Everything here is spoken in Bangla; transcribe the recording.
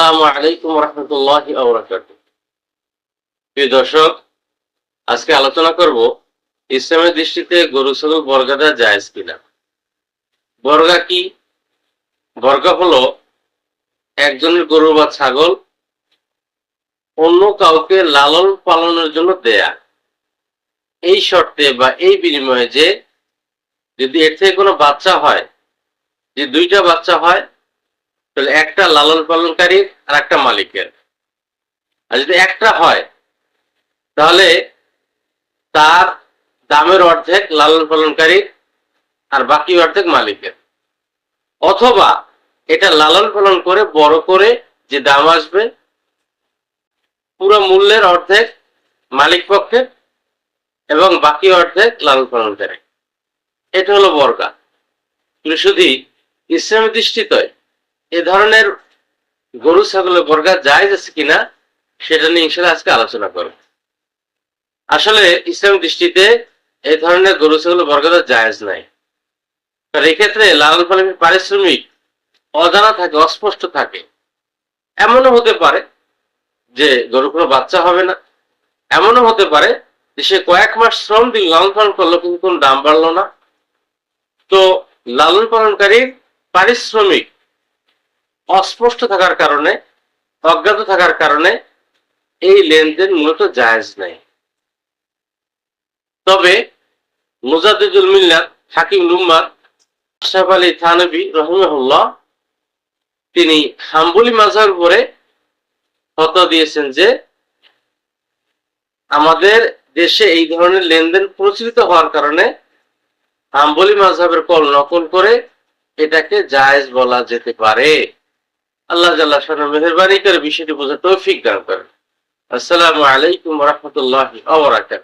আসসালামু আলাইকুম রহমতুল্লাহ প্রিয় দর্শক, আজকে আলোচনা করব ইসলামের দৃষ্টিতে গরু কিনা। বর্গা কি? বর্গা হলো একজনের গরু বা ছাগল অন্য কাউকে লালন পালনের জন্য দেয়া। এই শর্তে বা এই বিনিময়ে যে যদি এর থেকে কোনো বাচ্চা হয়, যে দুইটা বাচ্চা হয় তাহলে একটা লালন পালনকারী আর একটা মালিকের। আর যদি একটা হয়, তাহলে তার দামের অর্ধেক লালন পালনকারী আর বাকি অর্ধেক মালিকের। অথবা এটা লালন পালন করে, বড় করে যে দাম আসবে, পুরো মূল্যের অর্ধেক মালিক পক্ষের এবং বাকি অর্ধেক লালন পালনকারী। এটা হলো বর্গা। শুধু ইসলামের দৃষ্টিতে এ ধরনের গরু ছাগলের বর্গা জায়েজ আছে কিনা, সেটা নিয়ে ইনশাল্লাহ আজকে আলোচনা করব। আসলে ইসলাম দৃষ্টিতে এই ধরনের গরু ছাগলের বর্গা জায়েজ নাই। কারণ এক্ষেত্রে লালন পালনের পারিশ্রমিক অজানা থাকে, অস্পষ্ট থাকে। এমনও হতে পারে যে গরু কোনো বাচ্চা হবে না। এমনও হতে পারে যে সে কয়েক মাস শ্রম দিয়ে লালন পালন করল, কিন্তু কোনো দাম বাড়লো না। তো লালন পালনকারীর পারিশ্রমিক অস্পষ্ট থাকার কারণে, অজ্ঞাত থাকার কারণে এই লেনদেন মূলত জায়েজ নাই। তবে মুজাদ্দিদুল মিল্লাত হাকিম নুম্মার আশরাফ আলী থানবী রহমহুল্লাহ, তিনি হাম্বুলি মাজার উপরে ফতোয়া দিয়েছেন যে, আমাদের দেশে এই ধরনের লেনদেন প্রচলিত হওয়ার কারণে হাম্বলি মাঝহের কল নকল করে এটাকে জায়েজ বলা যেতে পারে। আল্লাহ জাল্লাহ সানা মেহরবানি করে বিষয়টি বোঝা তৌফিক দান করেন। আসসালামু আলাইকুম রহমতুল্লাহ আবরাকাত